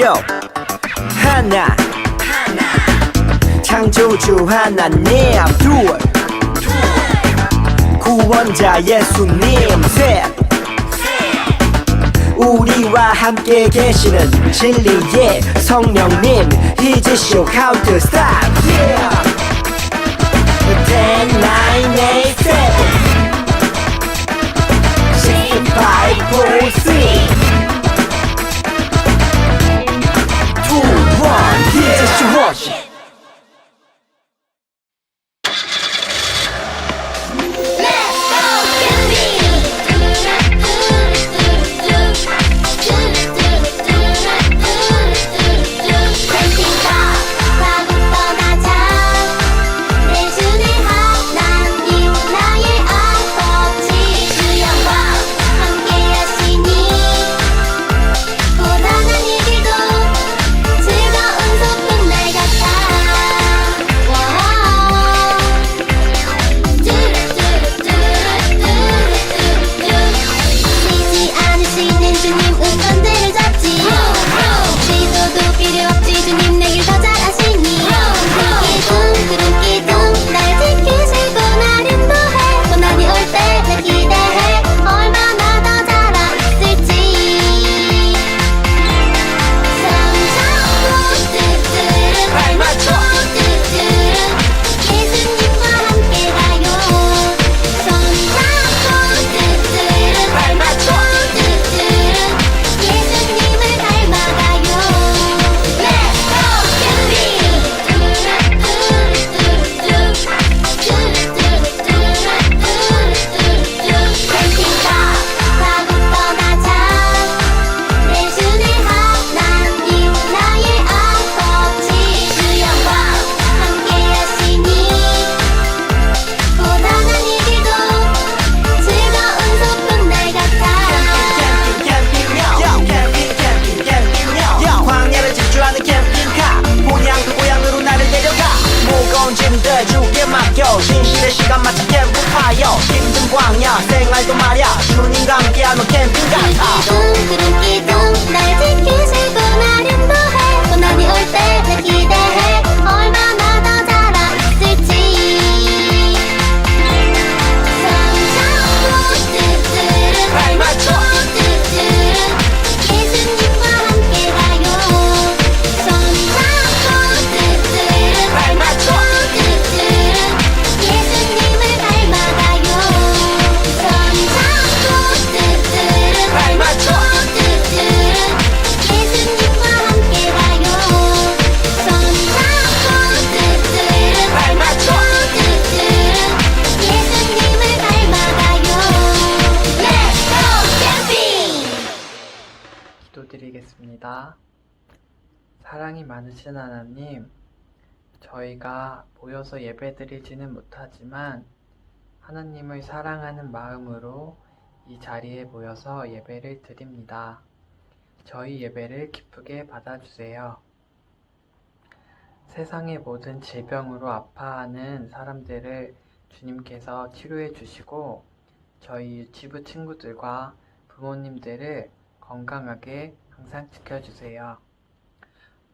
요 하나. 창조주 하나님. 둘 구원자 예수님. 셋. 우리와 함께 계시는 진리의 성령님. He's show stop yeah. 10, 9, 8, 7 6, 5, 4, 3去 watch。 생활도 말야. 주님과 함께하는 캠핑 같아. 기둥 구름 기둥 날 지키 많으신 하나님, 저희가 모여서 예배드리지는 못하지만 하나님을 사랑하는 마음으로 이 자리에 모여서 예배를 드립니다. 저희 예배를 기쁘게 받아주세요. 세상의 모든 질병으로 아파하는 사람들을 주님께서 치료해 주시고 저희 유치부 친구들과 부모님들을 건강하게 항상 지켜주세요.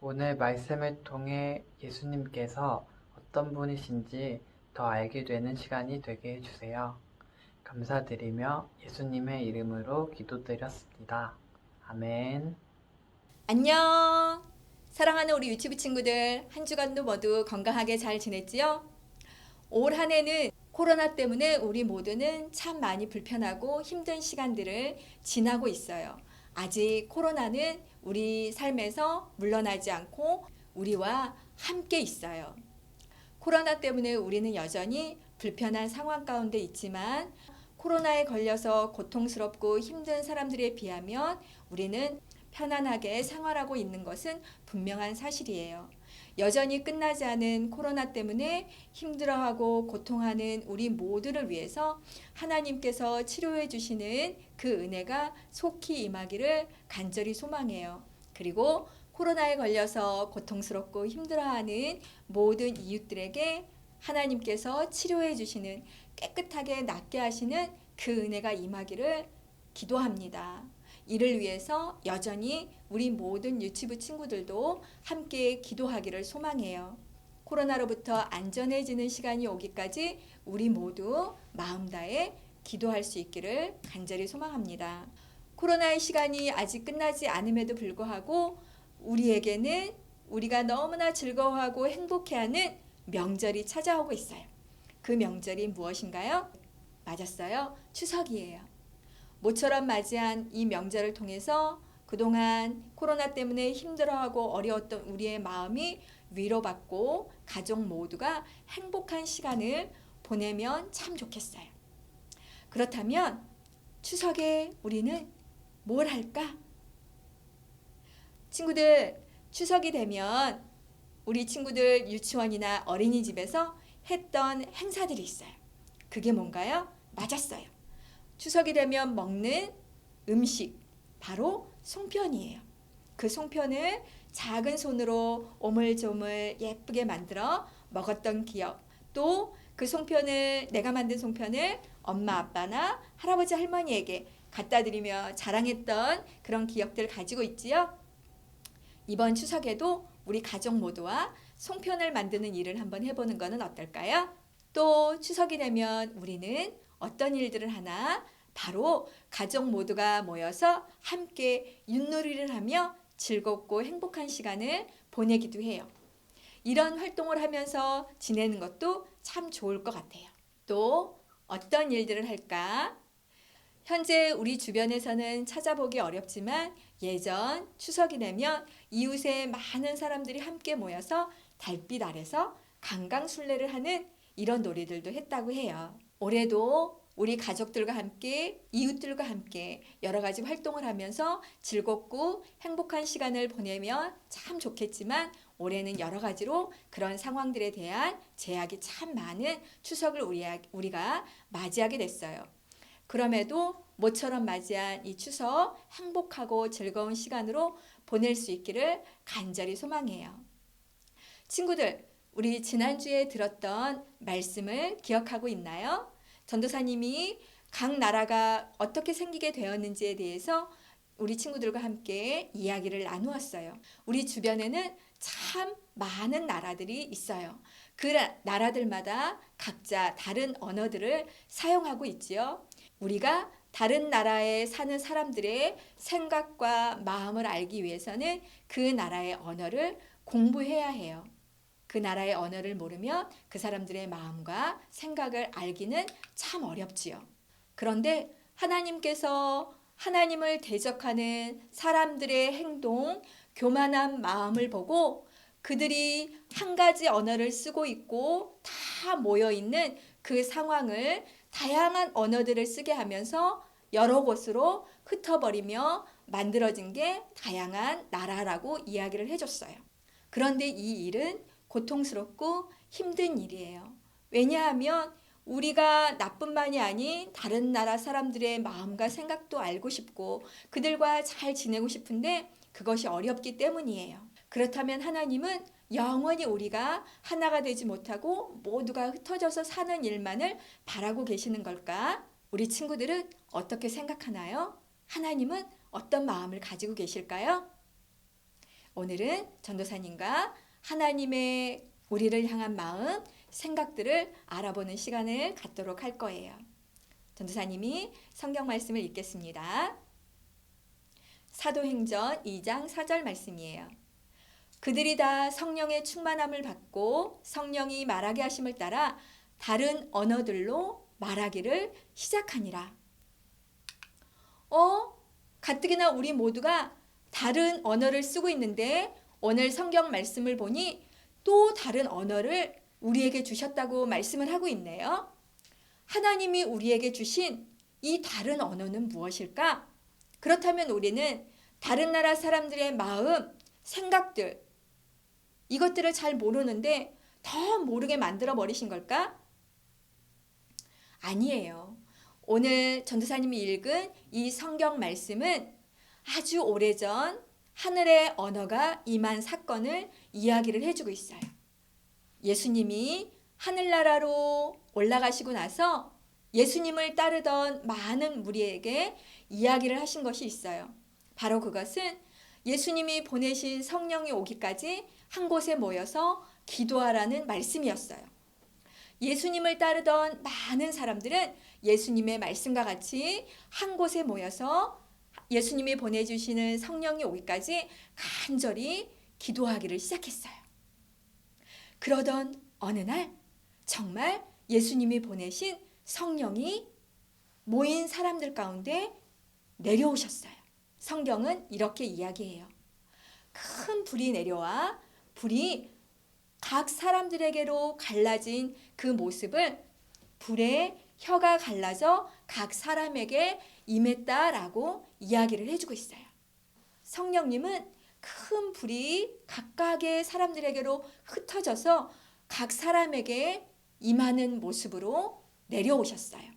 오늘 말씀을 통해 예수님께서 어떤 분이신지 더 알게 되는 시간이 되게 해주세요. 감사드리며 예수님의 이름으로 기도드렸습니다. 아멘. 안녕! 사랑하는 우리 유튜브 친구들, 한 주간도 모두 건강하게 잘 지냈지요? 올 한 해는 코로나 때문에 우리 모두는 참 많이 불편하고 힘든 시간들을 지나고 있어요. 아직 코로나는 우리 삶에서 물러나지 않고 우리와 함께 있어요. 코로나 때문에 우리는 여전히 불편한 상황 가운데 있지만 코로나에 걸려서 고통스럽고 힘든 사람들에 비하면 우리는 편안하게 생활하고 있는 것은 분명한 사실이에요. 여전히 끝나지 않은 코로나 때문에 힘들어하고 고통하는 우리 모두를 위해서 하나님께서 치료해 주시는 그 은혜가 속히 임하기를 간절히 소망해요. 그리고 코로나에 걸려서 고통스럽고 힘들어하는 모든 이웃들에게 하나님께서 치료해 주시는 깨끗하게 낫게 하시는 그 은혜가 임하기를 기도합니다. 이를 위해서 여전히 우리 모든 유치부 친구들도 함께 기도하기를 소망해요. 코로나로부터 안전해지는 시간이 오기까지 우리 모두 마음 다해 기도할 수 있기를 간절히 소망합니다. 코로나의 시간이 아직 끝나지 않음에도 불구하고 우리에게는 우리가 너무나 즐거워하고 행복해하는 명절이 찾아오고 있어요. 그 명절이 무엇인가요? 맞았어요. 추석이에요. 모처럼 맞이한 이 명절을 통해서 그동안 코로나 때문에 힘들어하고 어려웠던 우리의 마음이 위로받고 가족 모두가 행복한 시간을 보내면 참 좋겠어요. 그렇다면 추석에 우리는 뭘 할까? 친구들, 추석이 되면 우리 친구들 유치원이나 어린이집에서 했던 행사들이 있어요. 그게 뭔가요? 맞았어요. 추석이 되면 먹는 음식, 바로 송편이에요. 그 송편을 작은 손으로 오물조물 예쁘게 만들어 먹었던 기억, 또 그 송편을, 내가 만든 송편을 엄마, 아빠나 할아버지, 할머니에게 갖다 드리며 자랑했던 그런 기억들을 가지고 있지요. 이번 추석에도 우리 가족 모두와 송편을 만드는 일을 한번 해보는 것은 어떨까요? 또 추석이 되면 우리는 어떤 일들을 하나? 바로 가족 모두가 모여서 함께 윷놀이를 하며 즐겁고 행복한 시간을 보내기도 해요. 이런 활동을 하면서 지내는 것도 참 좋을 것 같아요. 또 어떤 일들을 할까? 현재 우리 주변에서는 찾아보기 어렵지만 예전 추석이 되면 이웃의 많은 사람들이 함께 모여서 달빛 아래서 강강술래를 하는 이런 놀이들도 했다고 해요. 올해도 우리 가족들과 함께 이웃들과 함께 여러 가지 활동을 하면서 즐겁고 행복한 시간을 보내면 참 좋겠지만 올해는 여러 가지로 그런 상황들에 대한 제약이 참 많은 추석을 우리가 맞이하게 됐어요. 그럼에도 모처럼 맞이한 이 추석 행복하고 즐거운 시간으로 보낼 수 있기를 간절히 소망해요. 친구들, 우리 지난주에 들었던 말씀을 기억하고 있나요? 전도사님이 각 나라가 어떻게 생기게 되었는지에 대해서 우리 친구들과 함께 이야기를 나누었어요. 우리 주변에는 참 많은 나라들이 있어요. 그 나라들마다 각자 다른 언어들을 사용하고 있지요. 우리가 다른 나라에 사는 사람들의 생각과 마음을 알기 위해서는 그 나라의 언어를 공부해야 해요. 그 나라의 언어를 모르면 그 사람들의 마음과 생각을 알기는 참 어렵지요. 그런데 하나님께서 하나님을 대적하는 사람들의 행동, 교만한 마음을 보고 그들이 한 가지 언어를 쓰고 있고 다 모여 있는 그 상황을 다양한 언어들을 쓰게 하면서 여러 곳으로 흩어버리며 만들어진 게 다양한 나라라고 이야기를 해줬어요. 그런데 이 일은 고통스럽고 힘든 일이에요. 왜냐하면 우리가 나뿐만이 아닌 다른 나라 사람들의 마음과 생각도 알고 싶고 그들과 잘 지내고 싶은데 그것이 어렵기 때문이에요. 그렇다면 하나님은 영원히 우리가 하나가 되지 못하고 모두가 흩어져서 사는 일만을 바라고 계시는 걸까? 우리 친구들은 어떻게 생각하나요? 하나님은 어떤 마음을 가지고 계실까요? 오늘은 전도사님과 하나님의 우리를 향한 마음, 생각들을 알아보는 시간을 갖도록 할 거예요. 전도사님이 성경 말씀을 읽겠습니다. 사도행전 2장 4절 말씀이에요. 그들이 다 성령의 충만함을 받고 성령이 말하게 하심을 따라 다른 언어들로 말하기를 시작하니라. 어? 가뜩이나 우리 모두가 다른 언어를 쓰고 있는데 오늘 성경 말씀을 보니 또 다른 언어를 우리에게 주셨다고 말씀을 하고 있네요. 하나님이 우리에게 주신 이 다른 언어는 무엇일까? 그렇다면 우리는 다른 나라 사람들의 마음, 생각들, 이것들을 잘 모르는데 더 모르게 만들어 버리신 걸까? 아니에요. 오늘 전도사님이 읽은 이 성경 말씀은 아주 오래전 하늘의 언어가 임한 사건을 이야기를 해주고 있어요. 예수님이 하늘나라로 올라가시고 나서 예수님을 따르던 많은 무리에게 이야기를 하신 것이 있어요. 바로 그것은 예수님이 보내신 성령이 오기까지 한 곳에 모여서 기도하라는 말씀이었어요. 예수님을 따르던 많은 사람들은 예수님의 말씀과 같이 한 곳에 모여서 예수님이 보내주시는 성령이 오기까지 간절히 기도하기를 시작했어요. 그러던 어느 날 정말 예수님이 보내신 성령이 모인 사람들 가운데 내려오셨어요. 성경은 이렇게 이야기해요. 큰 불이 내려와 불이 각 사람들에게로 갈라진 그 모습을 불에 혀가 갈라져 각 사람에게 임했다라고 이야기를 해주고 있어요. 성령님은 큰 불이 각각의 사람들에게로 흩어져서 각 사람에게 임하는 모습으로 내려오셨어요.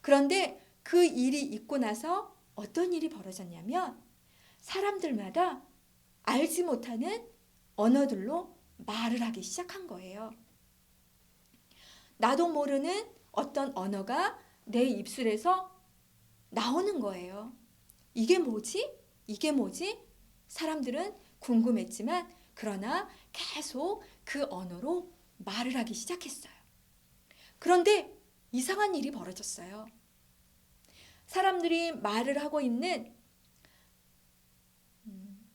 그런데 그 일이 있고 나서 어떤 일이 벌어졌냐면 사람들마다 알지 못하는 언어들로 말을 하기 시작한 거예요. 나도 모르는 어떤 언어가 내 입술에서 나오는 거예요. 이게 뭐지? 이게 뭐지? 사람들은 궁금했지만 그러나 계속 그 언어로 말을 하기 시작했어요. 그런데 이상한 일이 벌어졌어요. 사람들이 말을 하고 있는 음,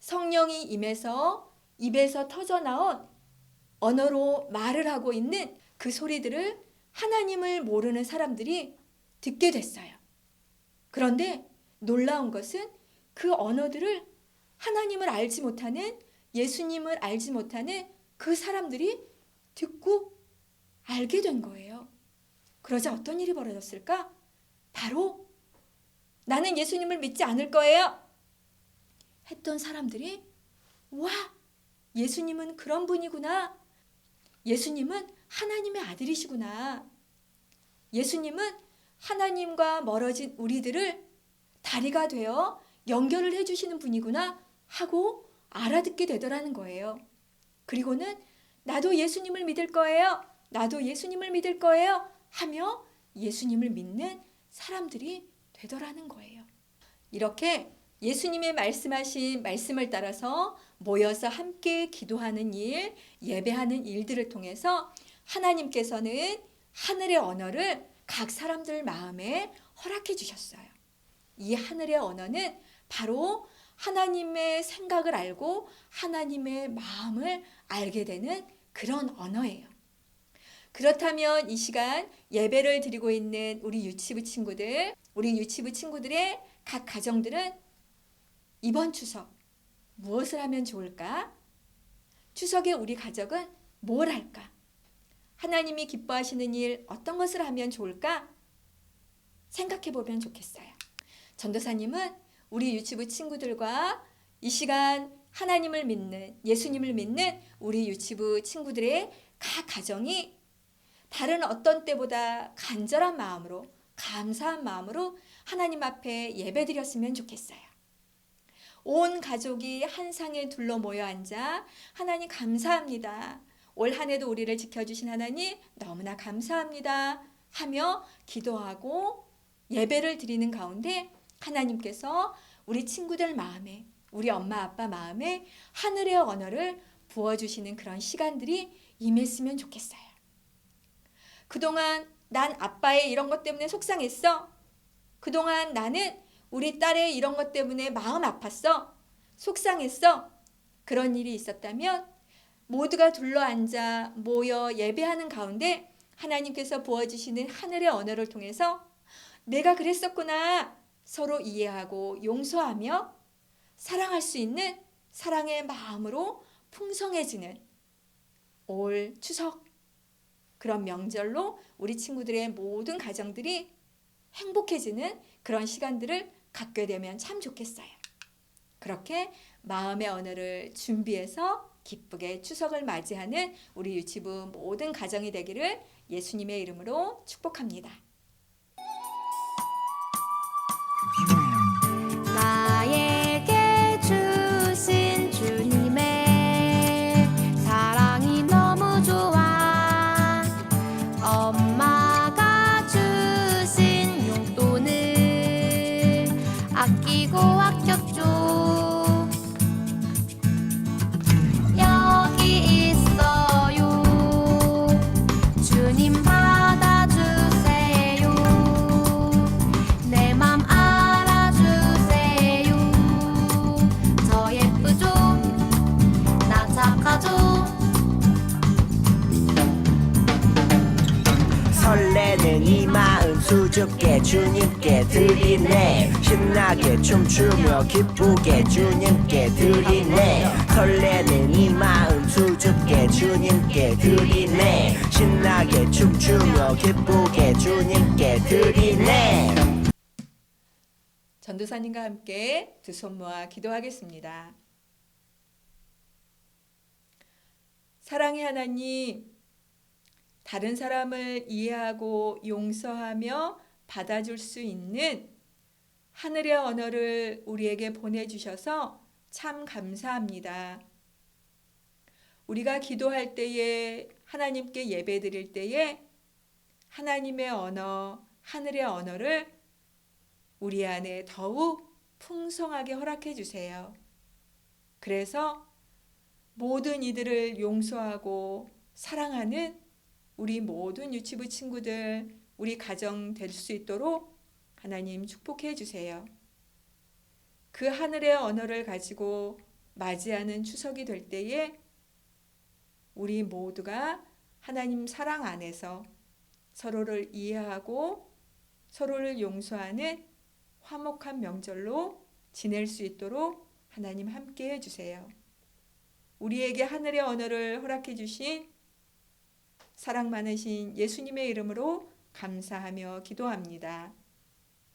성령이 임해서 입에서 터져 나온 언어로 말을 하고 있는 그 소리들을 하나님을 모르는 사람들이 듣게 됐어요. 그런데 놀라운 것은 그 언어들을 하나님을 알지 못하는 예수님을 알지 못하는 그 사람들이 듣고 알게 된 거예요. 그러자 어떤 일이 벌어졌을까? 바로 나는 예수님을 믿지 않을 거예요. 했던 사람들이 와, 예수님은 그런 분이구나. 예수님은 하나님의 아들이시구나. 예수님은 하나님과 멀어진 우리들을 다리가 되어 연결을 해주시는 분이구나 하고 알아듣게 되더라는 거예요. 그리고는 나도 예수님을 믿을 거예요. 나도 예수님을 믿을 거예요. 하며 예수님을 믿는 사람들이 되더라는 거예요. 이렇게 예수님의 말씀하신 말씀을 따라서 모여서 함께 기도하는 일, 예배하는 일들을 통해서 하나님께서는 하늘의 언어를 각 사람들 마음에 허락해 주셨어요. 이 하늘의 언어는 바로 하나님의 생각을 알고 하나님의 마음을 알게 되는 그런 언어예요. 그렇다면 이 시간 예배를 드리고 있는 우리 유치부 친구들, 우리 유치부 친구들의 각 가정들은 이번 추석 무엇을 하면 좋을까? 추석에 우리 가족은 뭘 할까? 하나님이 기뻐하시는 일 어떤 것을 하면 좋을까? 생각해 보면 좋겠어요. 전도사님은 우리 유치부 친구들과 이 시간 하나님을 믿는 예수님을 믿는 우리 유치부 친구들의 각 가정이 다른 어떤 때보다 간절한 마음으로 감사한 마음으로 하나님 앞에 예배 드렸으면 좋겠어요. 온 가족이 한 상에 둘러 모여 앉아 하나님 감사합니다. 올 한 해도 우리를 지켜주신 하나님 너무나 감사합니다. 하며 기도하고 예배를 드리는 가운데 하나님께서 우리 친구들 마음에 우리 엄마 아빠 마음에 하늘의 언어를 부어주시는 그런 시간들이 임했으면 좋겠어요. 그동안 난 아빠의 이런 것 때문에 속상했어. 그동안 나는 우리 딸의 이런 것 때문에 마음 아팠어. 속상했어. 그런 일이 있었다면 모두가 둘러앉아 모여 예배하는 가운데 하나님께서 부어주시는 하늘의 언어를 통해서 내가 그랬었구나. 서로 이해하고 용서하며 사랑할 수 있는 사랑의 마음으로 풍성해지는 올 추석 그런 명절로 우리 친구들의 모든 가정들이 행복해지는 그런 시간들을 갖게 되면 참 좋겠어요. 그렇게 마음의 언어를 준비해서 기쁘게 추석을 맞이하는 우리 유치부 모든 가정이 되기를 예수님의 이름으로 축복합니다. 춤추며 기쁘게 주님께 드리네. 설레는 이 마음 수줍게 주님께 드리네. 신나게 춤추며 기쁘게 주님께 드리네. 전도사님과 함께 두 손 모아 기도하겠습니다. 사랑의 하나님, 다른 사람을 이해하고 용서하며 받아줄 수 있는 하늘의 언어를 우리에게 보내주셔서 참 감사합니다. 우리가 기도할 때에 하나님께 예배 드릴 때에 하나님의 언어, 하늘의 언어를 우리 안에 더욱 풍성하게 허락해 주세요. 그래서 모든 이들을 용서하고 사랑하는 우리 모든 유치부 친구들, 우리 가정 될 수 있도록 하나님 축복해 주세요. 그 하늘의 언어를 가지고 맞이하는 추석이 될 때에 우리 모두가 하나님 사랑 안에서 서로를 이해하고 서로를 용서하는 화목한 명절로 지낼 수 있도록 하나님 함께 해주세요. 우리에게 하늘의 언어를 허락해 주신 사랑 많으신 예수님의 이름으로 감사하며 기도합니다.